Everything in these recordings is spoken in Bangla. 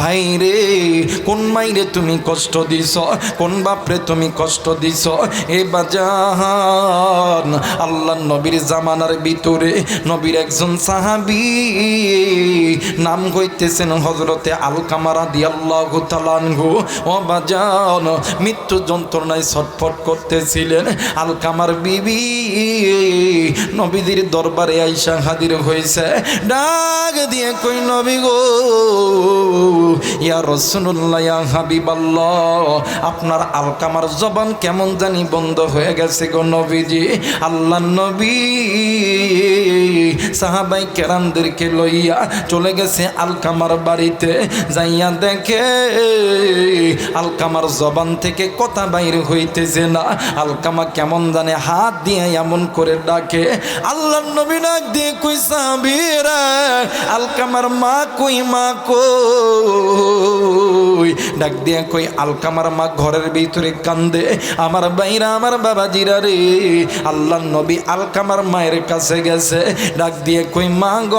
ভাই রে, কোন মাইরে তুমি কষ্ট দিছ? কোন বাপরে তুমি কষ্ট দিছ? এ বাজান, আল্লাহ নবীর জামানার ভিতরে নবীর একজন সাহাবি নাম হইতেছেন হজরতে আলকামারা দিয়াল্লাহু তালানহু ও বাজান, মৃত্যু যন্ত্রণায় ছটফট করতেছিলেন আলকামার বিবি। নবীদের দরবারে আইসা হাজির হয়েছে ডাক দিয়ে কই নবী গো? ইয়া রসুল্লাহ ইয়া হাবিবাল্লাহ, আপনার আলকামার জবান কেমন জানি বন্ধ হয়ে গেছে গো নবীজি। আল্লাহ নবী সাহাবাই কেরামদেরকে লইয়া চলে গেছে আলকামার বাড়িতে। যাইয়া দেখে আলকামার জবান থেকে কথা বাইর হইতেছে না। আলকামা কেমন জানে হাত দিয়ে এমন করে ডাকে আল্লাহ নবী ডাক দিয়ে কই সাহাবীরা? আলকামার মা কই মা কই? ডাক দিয়ে কই, আলকামার মা ঘরের ভিতরে কান্দে। আমার বাইরা আমার বাবা জিরা রে আল্লাহ নবী আলকামার মায়ের কাছে গেছে। ডাক দিয়ে কই, মা গ,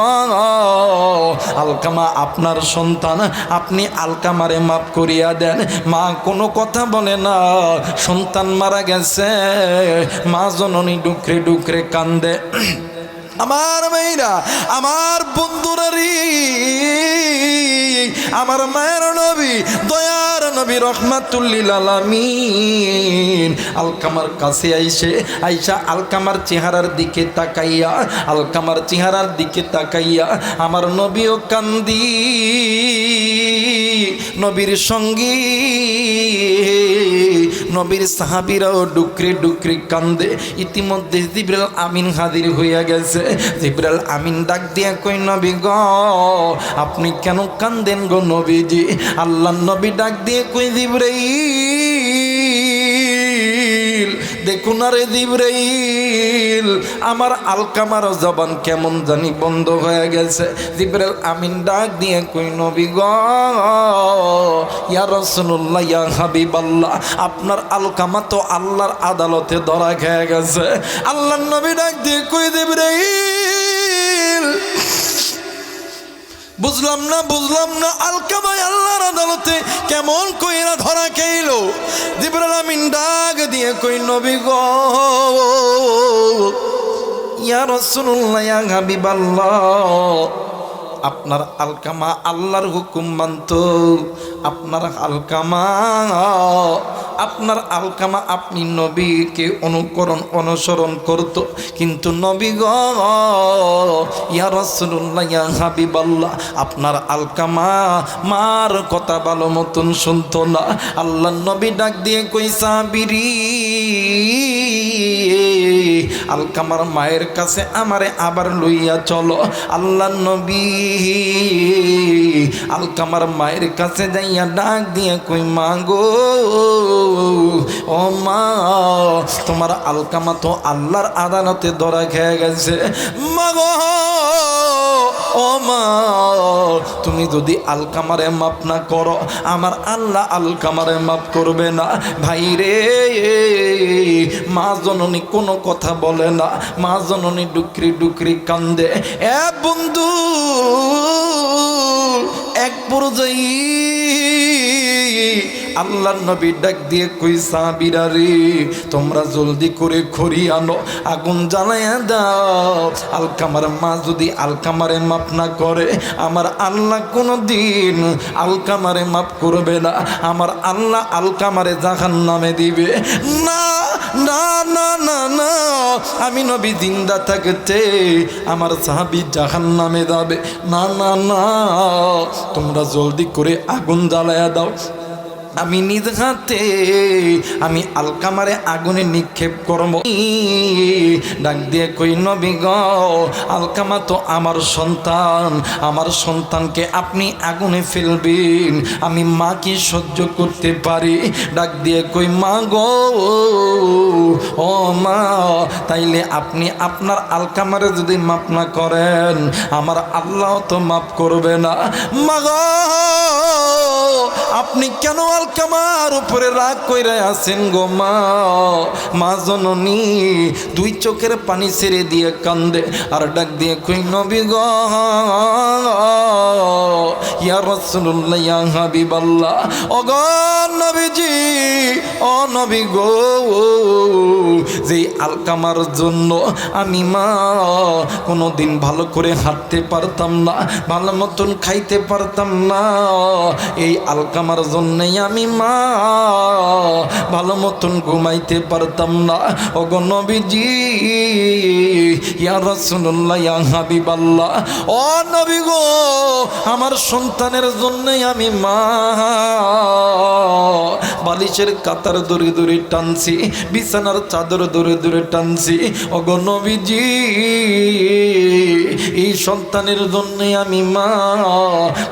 আলকামা আপনার সন্তান, আপনি আলকামারে মাফ করিয়া দেন। মা কোনো কথা বলে না, সন্তান মারা গেছে। মা জননী ডুকরে ডুকরে কান্দে। আমার মেয়েরা, আমার বন্ধুরা আমার মায়ের নবী, দয়ার নবী রহমাতুল্লিল আলামিন। আলকামার কাছে আইসে, আইসা আলকামার চেহারার দিকে তাকাইয়া, আলকামার চেহারার দিকে তাকাইয়া আমার নবীও কান্দি। নবীর সঙ্গী, নবীর সাহাবিরাও ডুকরে ডুকরে কান্দে। ইতিমধ্যে জিব্রাল আমিন হাজির হইয়া গেছে। জিব্রাল আমিন ডাক দিয়া কই নবী গ, আপনি কেন কান্দেন গো নবীজি? আল্লাহ নবী ডাক দিয়ে কই জিব্রাইল দেখুন আরে জিব্রাইল, আমার আলকামার জবান কেমন জানি বন্ধ হয়ে গেছে। জিব্রাইল, আমিন ডাক দিয়ে কই, নবী গ, ইয়া রাসূলুল্লাহ, ইয়া হাবিবাল্লাহ, আপনার আলকামা তো আল্লাহর আদালতে ধরা খেয়ে গেছে। আল্লাহ নবী ডাক দিয়ে কই, জিব্রাইল বুঝলাম না বুঝলাম না আলকামাই আল্লাহর আদালতে কেমন কইরা ধরা খেইলো। জিবরাল আমিন ডাক দিয়ে কই, নবী গো, ইয়া রাসূলুল্লাহ, ইয়া হাবিবাল্লাহ, আপনার আলকামা আল্লাহর হুকুম মানত, আপনার আলকামা আপনার আলকামা আপনি নবীকে অনুকরণ, অনুসরণ করত। কিন্তু নবী গ হাবিবাল্লাহ, আপনার আলকামা মার কথা ভালো মতন শুনতো না। আল্লাহ নবী ডাক দিয়ে কইসা সাবিরি? আলকামার মায়ের কাছে আমারে আবার লইয়া চলো। আল্লাহ নবী আলকামার মায়ের কাছে যাইয়া ডাক দিয়ে কই মাগো ও মা, তোমার আলকামা তো আল্লাহর আদালতে ধরা খেয়ে গেছে। মা গো ও মা, তুমি যদি আলকামারে মাপ না করো, আমার আল্লাহ আলকামারে মাপ করবে না। ভাই রে, মা জননী কোনো কথা বলে না। মা জননী ডুকরি ডুকরি কান্দে। এ বন্ধু, এক পর্যায়ে আল্লাহ নবী ডাক দিয়ে কই সাবিরা রে, তোমরা জলদি করে খড়ি আনো, আগুন জ্বালাইয়া দাও। আলকামার মা যদি আলকামারে মাপ না করে, আমার আল্লাহ কোনো দিন আলকামারে মাপ করবে না। আমার আল্লাহ আলকামারে জাহান নামে দিবে। না না না না না, আমি নবী জিন্দা থাকতে আমার সাহাবি জাহান নামে যাবে। না না না, তোমরা জলদি করে আগুন জ্বালাইয়া দাও। আমি নিজ হাতে, আমি আলকামারে আগুনে নিক্ষেপ করব। ডাক দিয়ে কই, নবী গ, আলকামা তো আমার সন্তান, আমার সন্তানকে আপনি আগুনে ফেলবেন, আমি মা কি সহ্য করতে পারি। ডাক দিয়ে কই, মা গো, ও মা, তাইলে আপনি আপনার আলকামারে যদি মাপ না করেন, আমার আল্লাহ তো মাপ করবে না। মা আপনি কেন আলকামার উপরে রাগ কইরা আছেন গো মা? মা জননী, দুই চোখের পানি ছেড়ে দিয়ে কান্দে আর ডাক দিয়ে কই, নবী গ, ইয়া রাসূলুল্লাহ, ইয়া হাবিবাল্লাহ। ও গো নবীজি, ও নবী গো যে আলকামার জন্য আমি মা কোনো দিন ভালো করে হাঁটতে পারতাম না, ভালো মতন খাইতে পারতাম না। এই আলকামার জন্যই আমি মা ভালো মতন ঘুমাইতে পারতাম না। ওগো নবীজি, ইয়া ও নবী গো, আমার সন্তানের জন্যই আমি মা। বালিশের কাতার দূরে দূরে টানছি, বিছানার চাদর দূরে দূরে টানছি। ওগো নবীজি, এই সন্তানের জন্যে আমি মা।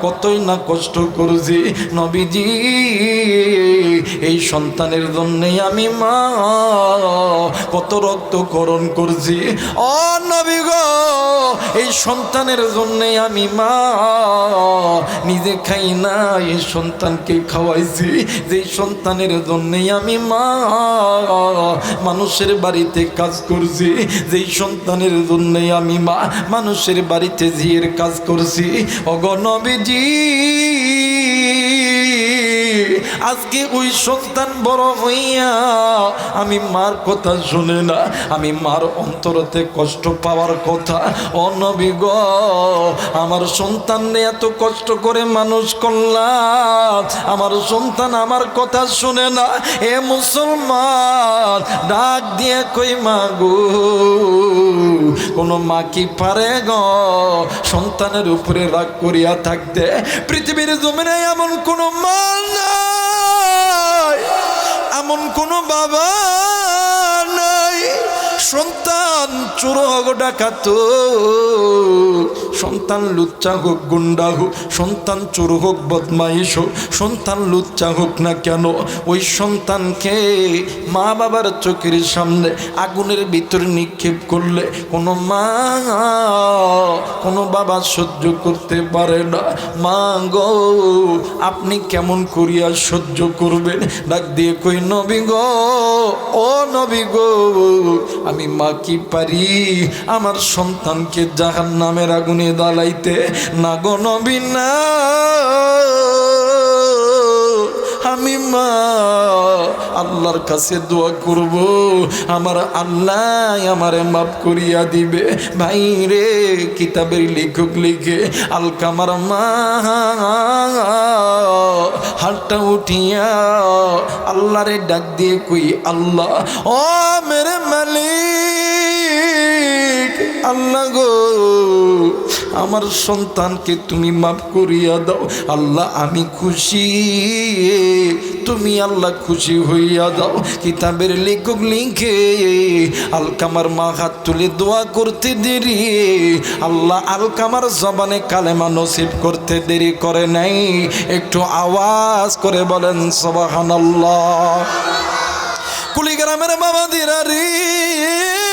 কতই না কষ্ট করছি। নবীজি, এই সন্তানের জন্যে আমি মা, কত রক্তকরণ করছি। ও নবী গো, এই সন্তানের জন্যে আমি মা, নিজে খাই না, এই সন্তানকে খাওয়াইছি। যে সন্তানের জন্যে আমি মা, মানুষের বাড়িতে কাজ করছি। যেই সন্তানের জন্যে আমি মা, মানুষের বাড়িতে ঝিয়ের কাজ করছি। অগণবীজি আজকে ওই সন্তান বড় হইয়া আমি মার কথা শুনে না, আমি মার অন্তরতে কষ্ট পাওয়ার কথা। অনবী গ, আমার সন্তান এত কষ্ট করে মানুষ করলাম, আমার সন্তান আমার কথা শুনে না। এ মুসলমান, ডাক দিয়ে কই মাগো কোনো মা কি পারে গ? সন্তানের উপরে রাগ করিয়া থাকতে, পৃথিবীর জমিনে এমন কোনো মা নাই। এমন কোনো বাবা নাই। সন্তান চোর ডাকাত। সন্তান লুচ্চা হোক, গুন্ডা হোক, সন্তান চোর হোক, বদমাইশ হোক, সন্তান লুচ্চা হোক না কেন, ওই সন্তানকে মা বাবার চোখের সামনে আগুনের ভিতরে নিক্ষেপ করলে কোনো মা, কোনো বাবা সহ্য করতে পারে না। মা গো, আপনি কেমন করিয়া সহ্য করবেন? ডাক দিয়ে কই, নবী গো, ও নবী গো, আমি মা কি পারি? আমার সন্তানকে জাহান নামের আগুনে দালাইতে, না গো আমি মা, আল্লাহর কাছে দোয়া করব। আমার আল্লাহ আমারে মাফ করিয়া দিবে। ভাই রে, কিতাবের লেখক লিখে আলকামার মা, হাতটা উঠিয়া আল্লাহরে ডাক দিয়ে কই, আল্লাহ, ও মেরে মালিক, আল্লাহ গো আমার সন্তানকে তুমি মাফ করিয়া দাও। আল্লাহ, আমি খুশি। তুমি আল্লাহ খুশি হইয়া দাও। কিতাবের লেখক লিখে আলকামার মা হাত তুলে দোয়া করতে দেরি। আল্লাহ, আলকামার জবানে কালেমা নসিব করতে দেরি করে নাই। একটু আওয়াজ করে বলেন সবাহান আল্লাহ কুলিগ্রামের বাবা দিরারি এরাই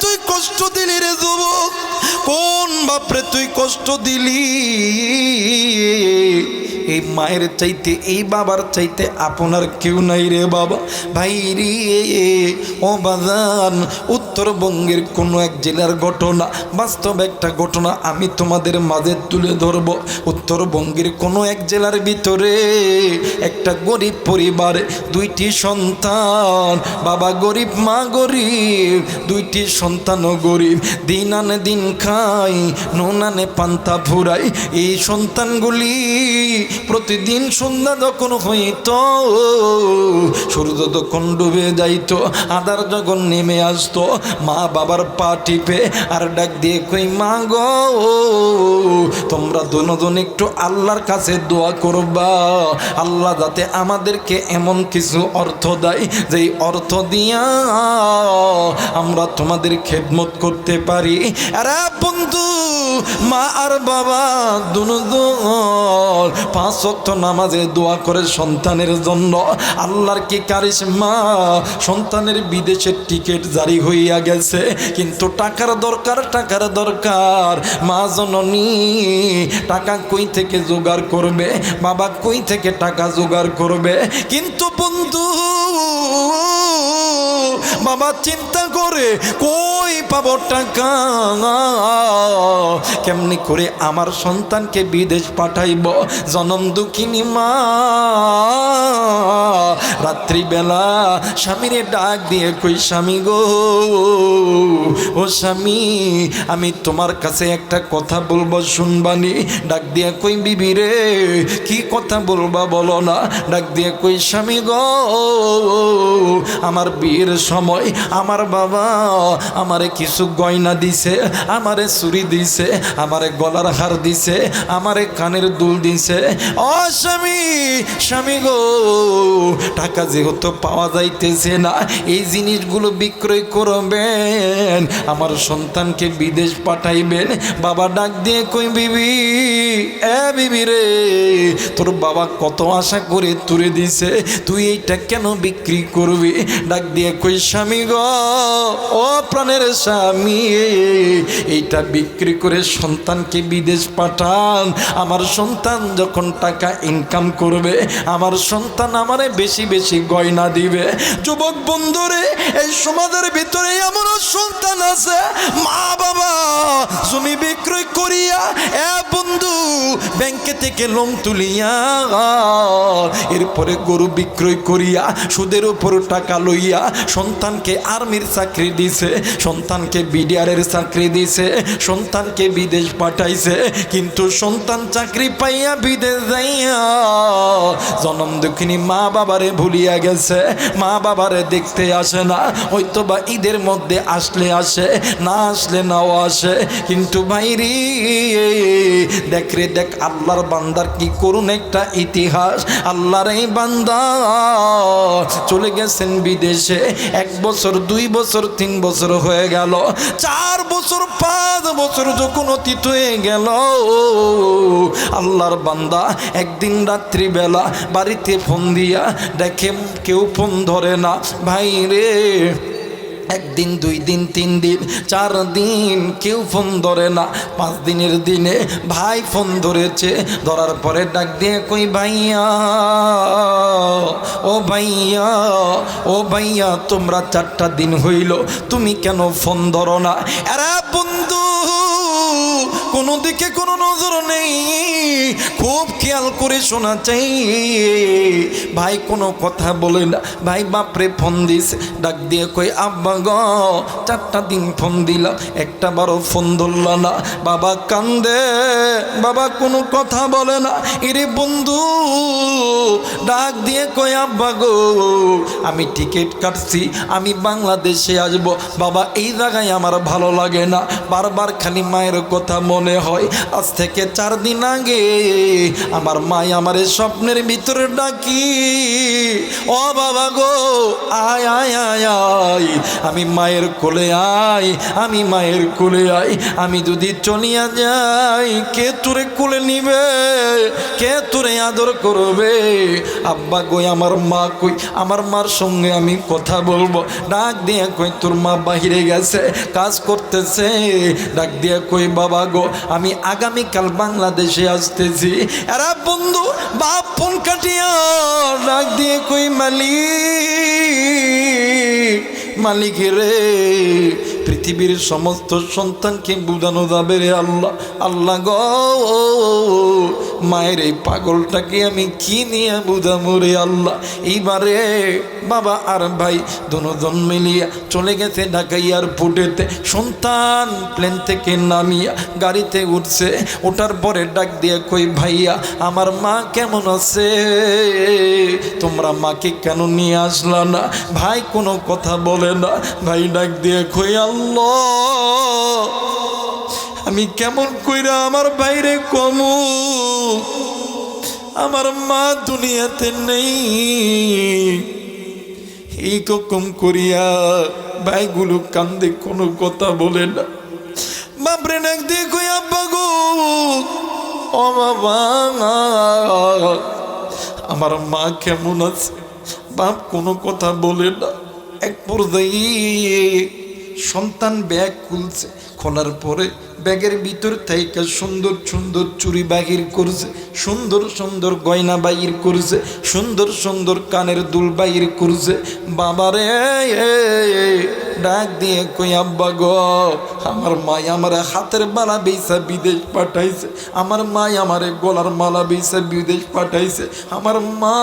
তুই কষ্ট দিলি রে যুবক? কোন বাপরে তুই কষ্ট দিলি। এই মায়ের চাইতে, এই বাবার চাইতে আপনার কেউ নাই রে বাবা। ভাই রে, ও বাজান, উত্তরবঙ্গের কোনো এক জেলার ঘটনা, বাস্তব একটা ঘটনা আমি তোমাদের মাঝে তুলে ধরব। উত্তরবঙ্গের কোনো এক জেলার ভিতরে একটা গরিব পরিবার, দুইটি সন্তান, বাবা গরিব, মা গরিব, দুইটি সন্তানও গরিব। দিন আনে দিন খাই, নুন আনে পান্তা ফুরাই এই সন্তানগুলি প্রতিদিন সন্ধ্যা যখন হইত, সূর্য যখন ডুবে যাইত আদার যখন নেমে আসতো, মা বাবার পা টিপে আর ডাক দিয়ে কই, মা গো, তোমরা দুজন একটু আল্লাহর কাছে দোয়া করবা। আল্লাহ যাতে আমাদেরকে এমন কিছু অর্থ দেয়, যেই অর্থ দিয়া আমরা তোমাদের খেদমত করতে পারি। আরে বন্ধু মা আর বাবা দুজন পাঁচ ওয়াক্ত নামাজে দোয়া করে সন্তানের জন্য। আল্লাহর কি কারিশমা? সন্তানের বিদেশের টিকিট জারি হইয়া গেছে। কিন্তু টাকার দরকার টাকার দরকার। মা জননী, টাকা কই থেকে জোগাড় করবে? বাবা কই থেকে টাকা জোগাড় করবে? কিন্তু বন্ধু বাবা চিন্তা করে, কই পাবো টাকা? কেমনি করে আমার সন্তানকে বিদেশ পাঠাইব? জনম দুঃখিনী মা। রাত্রিবেলা স্বামীরে ডাক দিয়ে কই, স্বামী গো, ও স্বামী, আমি তোমার কাছে একটা কথা বলব শুনবানি। ডাক দিয়ে কই, বিবি রে, কি কথা বলবা বলো না? ডাক দিয়ে কই, স্বামী গো, আমার বিয়ের সময় আমার বাবা আমারে কিছু গয়না দিছে, আমারে চুরি দিছে, আমারে গলার হার দিছে, আমারে কানের দুল দিছে। অ স্বামী স্বামী গো, টাকা যেহেতু পাওয়া যাইতেছে না, এই জিনিসগুলো বিক্রয় করবেন, আমার সন্তানকে বিদেশ পাঠাইবেন। বাবা ডাক দিয়ে কই, বিবি, এ বিবি রে, তোর বাবা কত আশা করে তুলে দিছে, তুই এইটা কেন বিক্রি করবি? ডাক দিয়ে কই স্বামী গ, ও প্রাণের স্বামী, এইটা বিক্রি করে সন্তানকে বিদেশ পাঠান। আমার সন্তান যখন টাকা ইনকাম করবে, আমার সন্তান আমারে বেশি বেশি গয়না দিবে। যুবক বন্ধুরে, এই সমাজের ভিতরে এমনও সন্তান আছে, মা বাবা, জমি বিক্রয় করিয়া, এ বন্ধু ব্যাংকে থেকে লোন তুলিয়া, এরপরে গরু বিক্রয় করিয়া, সুদের উপর টাকা লইয়া সন্তানকে আর্মির চাকরি দিছে, সন্তানকে বিডিআরের চাকরি দিছে, সন্তানকে বিদেশ পাঠাইছে, কিন্তু সন্তান চাকরি পাইয়া বিদেশ যাইয়া জনম দুঃখিনী মা বাবারে ভুলিয়া গেছে, মা বাবারে দেখতে আসে না হয়তো বা ঈদের মধ্যে আসলে আসে, না আসলে নাও আসে, কিন্তু ভাইরি, দেখ রে, দেখ আল্লাহর বান্দার কি করুন একটা ইতিহাস, আল্লাহর এই বান্দা চলে গেছেন বিদেশে, এক বছর, দুই বছর, তিন বছর হয়ে গেল। চার বছর, পাঁচ বছর যখন অতীত হয়ে গেল, আল্লাহর বান্দা একদিন রাত্রিবেলা বাড়িতে ফোন দিয়া দেখে কেউ ফোন ধরে না, ভাই রে একদিন, দুই দিন, তিন দিন, চার দিন কেউ ফোন ধরে না। পাঁচ দিনের দিনে ভাই ফোন ধরেছে, ধরার পরে ডাক দিয়ে কই ভাইয়া? ও ভাইয়া ও ভাইয়া, তোমরা চারটা দিন হইল, তুমি কেন ফোন ধরো না? এরা দিকে কোনো নজর নেই। খুব খেয়াল করে শোনা চাই। ভাই কোনো কথা বলে না। ভাই বাপরে ফোন দিস ডাক দিয়ে কই আব্বা গ, চারটা দিন ফোন দিলাম। একটা বারো ফোন ধরল না। বাবা কান্দে। বাবা কোনো কথা বলে না। এরে বন্ধু, ডাক দিয়ে কই আব্বা গো, আমি টিকিট কাটছি। আমি বাংলাদেশে আসব। বাবা, এই জায়গায় আমার ভালো লাগে না। বারবার খালি মায়ের কথা মনে হয়। আজ থেকে চার দিন আগে আমার মাই আমার স্বপ্নের ভিতরে ডাকি, ও বাবা গো, আয় আয় আয় আয়, আমি মায়ের কোলে আয়, আমি মায়ের কোলে আয়, আমি যদি চলিয়া যাই, কে তোরে কোলে নিবে, কে তোরে আদর করবে? আব্বা কই আমার মা কই, আমার মার সঙ্গে আমি কথা বলব। ডাক দিয়ে কই তোর মা বাহিরে গেছে, কাজ করতেছে। ডাক দিয়ে কই বাবা গো আমি আগামীকাল বাংলাদেশে আসতেছি। এরা বন্ধু বাপ ফোন কাটিয়া দিয়ে কই মালিক? মালিক রে। পৃথিবীর সমস্ত সন্তানকে বুঝানো যাবে রে আল্লাহ। আল্লাহ গ, মায়ের এই পাগলটাকে আমি কি নিয়ে বুঝাবো রে আল্লাহ? এইবারে বাবা আর ভাই দুজন মিলিয়া চলে গেছে ঢাকা এয়ারপোর্টেতে। সন্তান প্লেন থেকে নামিয়া গাড়িতে উঠছে। ওঠার পরে ডাক দিয়ে কই ভাইয়া, আমার মা কেমন আছে? তোমরা মাকে কেন নিয়ে আসলা না? ভাই কোনো কথা বলে না। ভাই ডাক দিয়ে কই আল্লাহ, আমি কেমন কইরা আমার বাইরে কমু? আমার মা দুনিয়াতে নেই। এই রকম করিয়া ভাইগুলো কান্দে, কোনো কথা বলে না। বাপরে ডাক দিয়ে কই আব্বা গো, ও বাবা আমার মা কেমন আছে? বাপ কোনো কথা বলে না। এক পর্যায়ে সন্তান ব্যাগ খুলছে। খোলার পরে ব্যাগের ভিতর থেকে সুন্দর সুন্দর চুরি বাহির করছে, সুন্দর সুন্দর গয়না বাহির করছে, সুন্দর সুন্দর কানের দুল বাহির করছে। বাবারে, ডাক দিয়ে কই, আব্বা গো, আমার মাই আমার হাতের মালা বেসা বিদেশ পাঠাইছে, আমার মাই আমার গলার মালা বেসা বিদেশ পাঠাইছে, আমার মা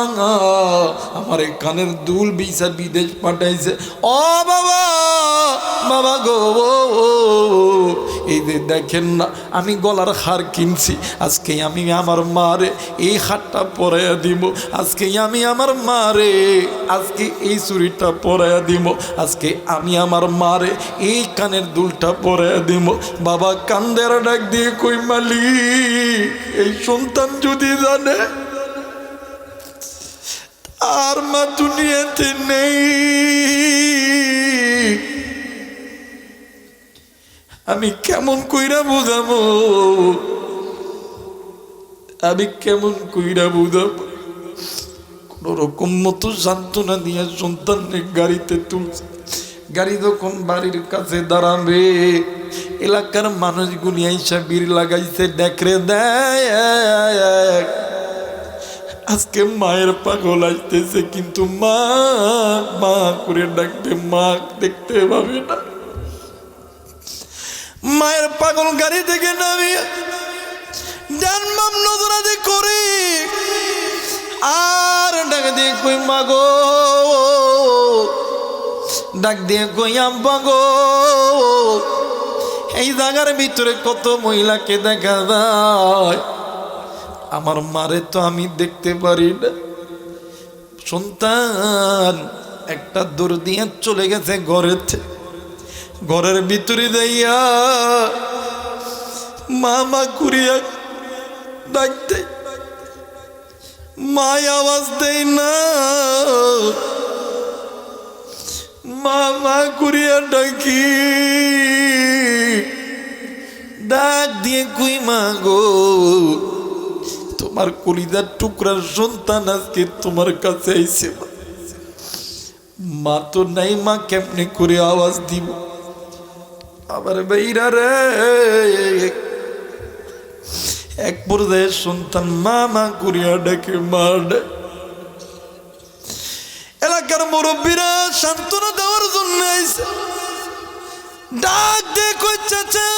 আমার কানের দুল বেসা বিদেশ পাঠাইছে। ও বাবা বাবা গো, এই দেখেন না, আমি গলার হার কিনছি, আজকে আমি আমার মারে এই হারটা পরাইয়া দিব, আজকে আমি আমার মারে আজকে এই চুরিটা পরাইয়া দিব, আজকে আমি আমার মারে এই কানের দুলটা পরাইয়া দিব। বাবা কান্দের ডাক দিয়ে কই মালি এই সন্তান যদি জানে আর মা দুনিয়াতে নেই। আমি কেমন কইরা বুঝাবো? আমি কেমন কইরা বুঝাবো? কোন রকম মতো সান্ত্বনা দিয়ে সন্তানের গাড়িতে তুলছে। গাড়ি যখন বাড়ির কাছে দাঁড়াবে, এলাকার মানুষগুলি আইসা বীর লাগাইছে দেখরে দেয় আজকে মায়ের পাগল আসতেছে কিন্তু মা মা করে ডাকবে মা দেখতে পাবে না। মায়ের পাগল গাড়ি থেকে নামিয়ে জানমাম নজরাদি করি। আর ডাক দিয়ে কই মাগো ডাক দিয়ে কই, আব্বা গো। এই জায়গার ভিতরে কত মহিলাকে দেখা যায়। আমার মারে তো আমি দেখতে পারি না। সন্তান একটা দূর দিয়ে চলে গেছে থেকে। ঘরের ভিতরে যাইয়া মা মা কুড়িয়া ডাকতে মা আওয়াজ দেয় না মা মা ডাকি, ডাক দিয়ে কুই, মা গো, তোমার কলিজার টুকরার সন্তান আজকে তোমার কাছে আইছে মা। মা তো নাই, মা কেমনে করে আওয়াজ দিব আবার বেইরা রে। এক পর্যায়ে সন্তান মা মা করিয়া ডাকে মার ডাক এলাকার মুরব্বীরা সান্ত্বনা দেওয়ার জন্য আইছে। ডাক দে কই চাচা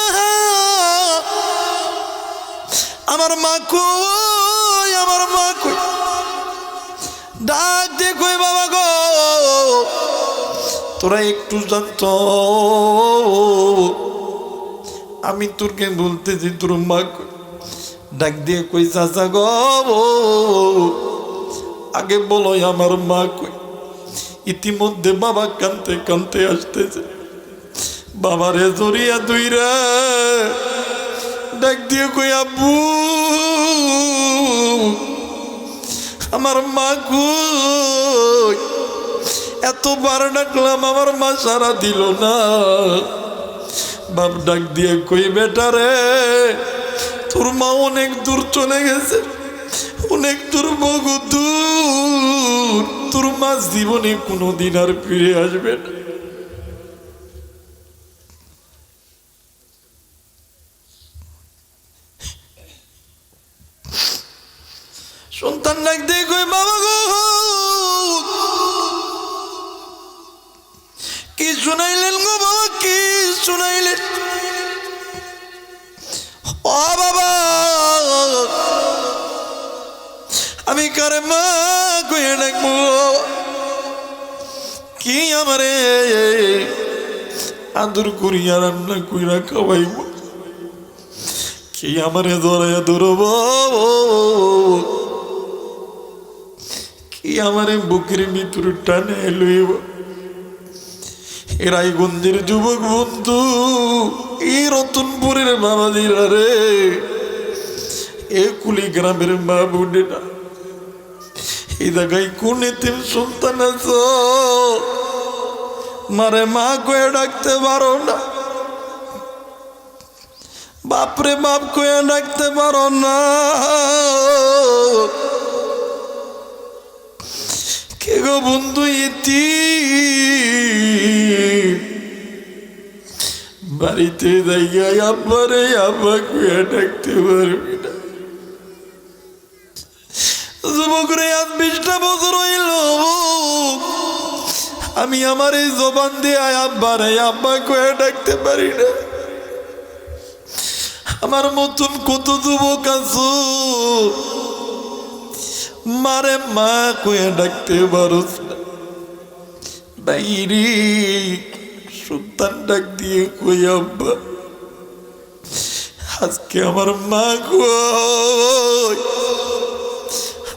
আমার মা কই, আমার মা কই? ডাক দে কই, বাবা গো তোরা একটু জানত। আমি তোরকে বলতেছি, তোর মা? ডাক দিয়ে কই, চাচা গো, আগে বলো আমার মা কই? ইতিমধ্যে বাবা কানতে কানতে আসতেছে। বাবারে জড়িয়া দুইরা ডাক দিয়ে কই, আব্বু, আমার মা কই? এতবার ডাকলাম, আমার মা সারা দিল না। বাপ ডাক দিয়ে কই বেটা রে, তোর মা অনেক দূর চলে গেছে, অনেক দূর বহু দূর। তোর মা জীবনে কোনোদিন আর ফিরে আসবে না। সন্তান ডাক দিয়ে কই, বাবা গো শুনাইলেন গো বাবা, কি শুনাইলেন? ও বাবা, আমি কারে মা কইয়া ডাকবো? কি আমারে আদর করিয়া রান্না কইরা খাওয়াইব? কি আমারে ধরে ধরব? কি আমারে বুকের ভিতর টানে লইব? রায়গঞ্জের যুবক বন্ধু এই রতনপুরের বাবাজিরা রে। এ কুলি গ্রামের মা বোনেরা। এই জায়গায় কোন এতিম সন্তান আছো? মারে মা কয়ে ডাকতে পারো না। বাপরে বাপ কয়ে ডাকতে পারো না। কে গো বন্ধু ইতি বাড়িতে জায়গায় আব্বারে আব্বা কয়ে ডাকতে পারবি না। যুবকরে, আজ বিশটা বছর হইল। আমি আমার এই জবান দিয়ে আব্বারে, আব্বা কয়ে ডাকতে পারি না। আমার মতন কত যুবক আছো? মারে মা কয়ে ডাকতে পারস বাইরে সন্তান ডাক দিয়ে কই আব্বা, আজকে আমার মা কই?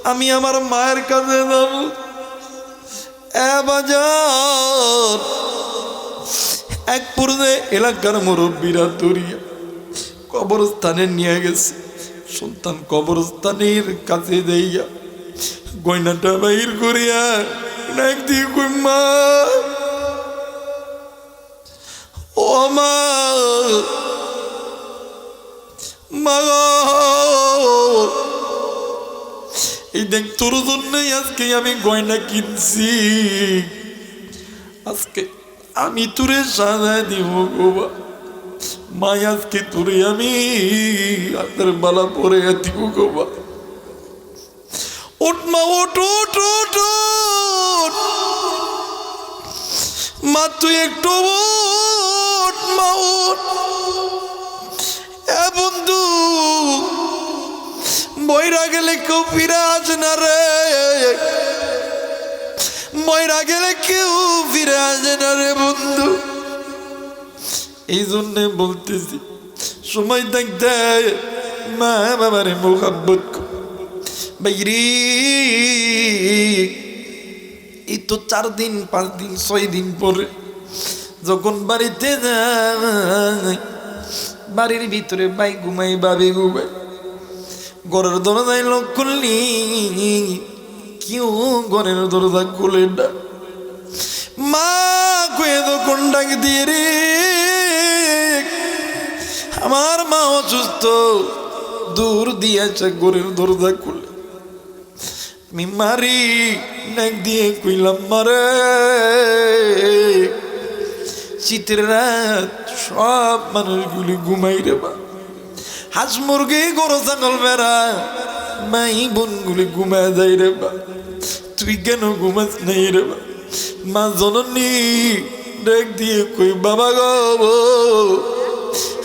আমি আমার মায়ের কাছে যাব। বাজার, এক পর্যায়ে এলাকার মুরব্বীরা দরিয়া কবরস্থানে নিয়ে গেছে। সন্তান কবরস্থানের কাছে যাইয়া গয়নাটা বাহির করিয়া নাক দিয়ে মা ও মা মা এই দেখ তোর জন্যই আজকে আমি গয়না কিনছি। আজকে আমি তোরে সাজা দিব গোবা মাই আজকে তোরে আমি হাতের বালা পরে দিব গোবা ওঠ মা ওঠ ওঠ ওঠ। মা, তুই একটু ওঠ মা এ বন্ধু, ময়রা গেলে কেউ ফিরে আসে না রে। ময়রা গেলে কেউ ফিরে আসে না রে বন্ধু। এই জন্য বলতেছি, সময় থাকতে মা, বাবারে মোহাব্বত বাইরি এই তো চার দিন, পাঁচ দিন, ছয় দিন পরে যখন বাড়িতে যাই বাড়ির ভিতরে বাই ঘুমাই বাবে ঘুমাই ঘরের দরজায় লোক খুললি কেউ ঘরের দরজা খুলে না। মা কয়ে তখন ডাক দিয়ে রে? আমার মা অসুস্থ, দূর দিয়েছে ঘরের দরজা খুলে। আমি মারি নাক দিয়ে কইলাম মারে শীতের রাত সব মানুষগুলি ঘুমাই রে বা হাঁস মুরগি গরু ছাগল বেড়া মাই বোনগুলি ঘুমায় যায় রে বা তুই কেন ঘুমাস নাই রে বা মা জননী ডাক দিয়ে কই বাবা গো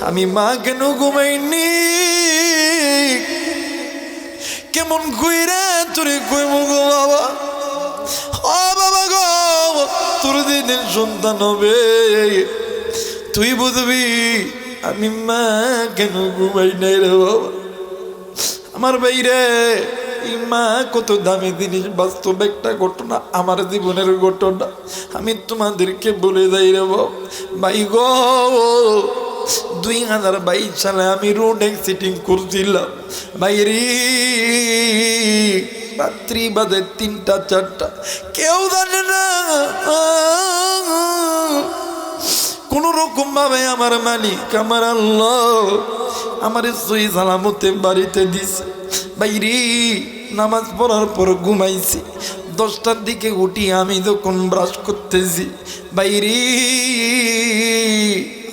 আমি মা কেন ঘুমাইনি কেমন কইরা তোরে কইব গো বাবা? ও বাবা গো, তোর দিনের সন্তান হবে। তুই বুঝবি, আমি মা কেন ঘুমাই নাই রে বাবা? আমার বাইরে মা কত দামি জিনিস, বাস্তব একটা ঘটনা, আমার জীবনের ঘটনা। আমি তোমাদেরকে বলে যাই রে বাবা, ভাই গো দুই হাজার বাইশ সালে আমি রোড অ্যাক্সিডেন্ট করছিলাম। বাইরে রাত্রি বাজে তিনটা, চারটা। কেউ জানে না কোন রকম ভাবে আমার মালিক আমার আল্লাহ আমার সই সালামতে বাড়িতে দিছে। বাইরে নামাজ পড়ার পর ঘুমাইছি। দশটার দিকে উঠি আমি যখন ব্রাশ করতেছি। বাইরে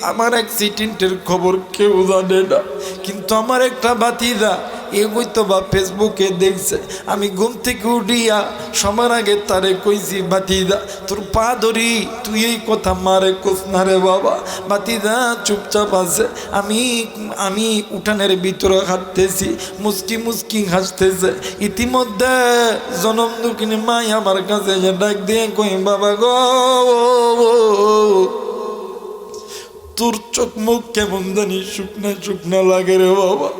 আমার এক অ্যাক্সিডেন্টের খবর কেউ জানে না কিন্তু আমার একটা বাতিদা এগোই তো বা ফেসবুকে দেখছে আমি ঘুম থেকে উঠিয়া সবার আগে তারে কইছি বাতিদা তোর পা ধরি তুই এই কথা মারে কোস না রে বাবা বাতিদা চুপচাপ আছে আমি আমি উঠানের ভিতরে হাঁটতেছি মুসকি মুসকি হাসতেছে ইতিমধ্যে জনম দুঃখিনী মাই আমার কাছে ডাক দিয়ে কই বাবা গো তোর চোখ মুখ কেমন জানি শুকনা শুকনা লাগে রে বাবা।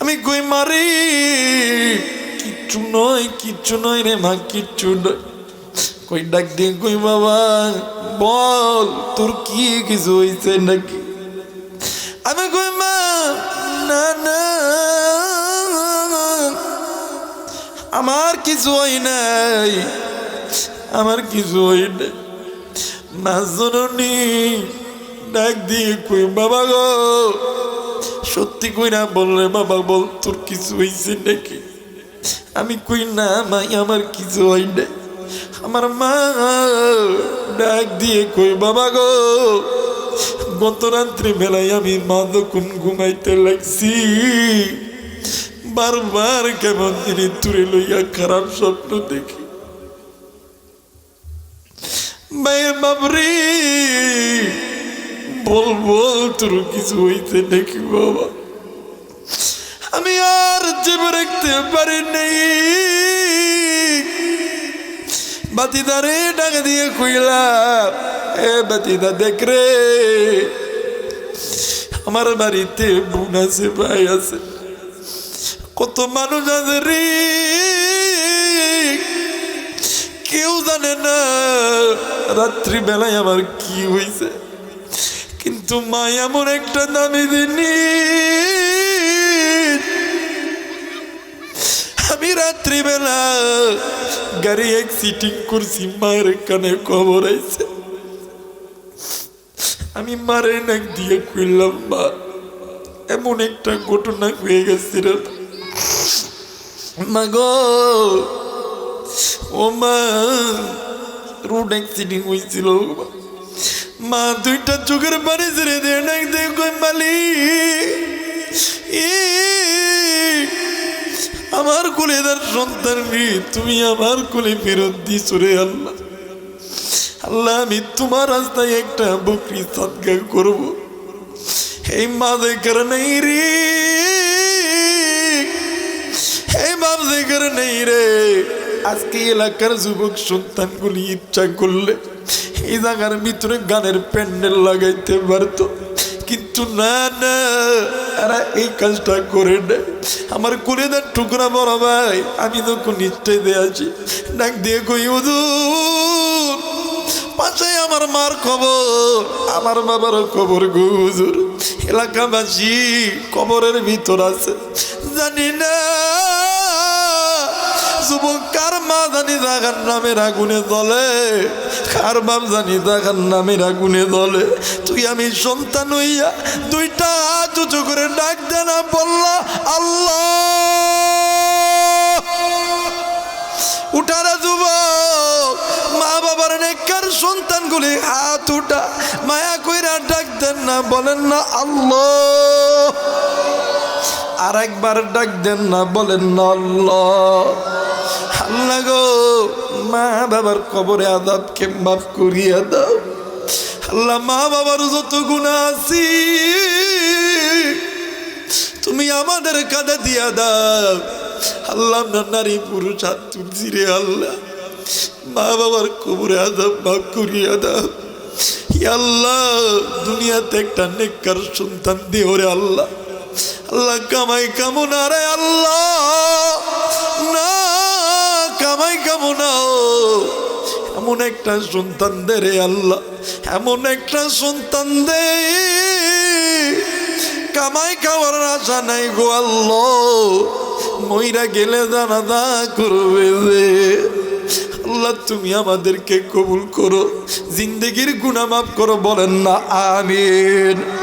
আমি কই মারি? কিচ্ছু নয় কিচ্ছু নয় রে মা, কিচ্ছু নয়। কই ডাক দিয়ে কই বাবা, বল, তোর কি কিছু হয়েছে নাকি? আমি কই মা, না না। আমার কিছু হয় নাই, আমার কিছু হয় নাই। মা ডাক দিয়ে কই, বাবা গো, সত্যি কই না বললে বাবা বল, তোর কিছু হয়েছে নাকি? আমি কই, না মাই, আমার কিছু হয় না আমার মা ডাক দিয়ে কই, বাবা গো গত রাত্রি বেলায় আমি মা যখন ঘুমাইতে লাগছি। বারবার কেমন তিনি তুলে লইয়া খারাপ স্বপ্ন দেখি। বাবরি বল বল তোর কিছু হইতে নাকি বাবা? আমি আর চেপে রাখতে পারি নাই। বাতিদারে ডাকা দিয়ে কইলাম, এ বাতিদা, দেখ রে, আমার বাড়িতে বোন আছে, ভাই আছে। কত মানুষ আছে রে কেউ জানে না। রাত্রি বেলায় আমার কি হয়েছে কিন্তু মা এমন একটা দামি দিনি আমি রাত্রিবেলা গাড়ি এক সিটিং করছি, মায়ের কানে খবর আইছে। আমি মারে নাক দিয়ে খুললাম মা, এমন একটা ঘটনা হয়ে গেছে রে মা গো ও মা রোড অ্যাক্সিডেন্ট হয়েছিল। মা দুইটা চোখের পানি ছেড়ে ডাক দিয়ে কই মালি আমার কোলেদার সন্তান তুমি আমার কোলে ফেরত দিস রে আল্লাহ। আল্লাহ, আমি তোমার রাস্তায় একটা বকরি সৎকা করব। এই মা দেখার নেই রে। এই বাপ দেখার নেই রে। আজকে এলাকার যুবক সন্তানগুলি ইচ্ছা করলে, এই জায়গার ভিতরে গানের প্যান্ডেল লাগাইতে পারতো। কিন্তু না না এই কাজটা করে নেয় আমার কুলেদার টুকরা বড় ভাই, আমি তো নিশ্চয় দিয়ে আছি, ডাক দিয়ে কই, হুজুর পাশে আমার মার খবর, আমার বাবার খবর গুজুর এলাকাবাসী কবরের ভিতর আছে। জানি না যুবক, কার মা জানি জাগার নামের আগুনে দলে কার বাপ জানি জাগার নামের আগুনে দলে তুই আমি সন্তান হইয়া দুইটা হাত উঁচু করে ডাক দে না বললা, আল্লাহ! উঠারা যুবক, মা বাবার নেকার সন্তানগুলি হাত উঠা, মায়া কইরা ডাক দেন না, বলেন না, আল্লাহ! আর একবার ডাক দেন না, বলেন না আল্লাহ। গো, মা বাবার কবরে আদাবকে মাফ করিয়া দাও। আল্লাহ, মা বাবার যত গুণা আছি, তুমি আমাদের কাঁধে দিয়া দাও। আল্লাহ, আমরা নারী পুরুষ, হাত তুলছি রে আল্লাহ। মা বাবার কবরে আদাব মাফ করিয়া দাও। আল্লাহ, দুনিয়াতে একটা নেককার সন্তান দিও রে আল্লাহ। আল্লাহ কামাই কামনা রে আল্লাহ। না কামাই কামনা এমন একটা সন্তান দে রে আল্লাহ। এমন একটা সন্তান দে। কামাই খাওয়ার আশা নাই গো আল্লাহ। মইরা গেলে দানাদা করবে যে। আল্লাহ তুমি আমাদেরকে কবুল করো। জিন্দগির গুণা মাফ করো, বলেন না, আমিন।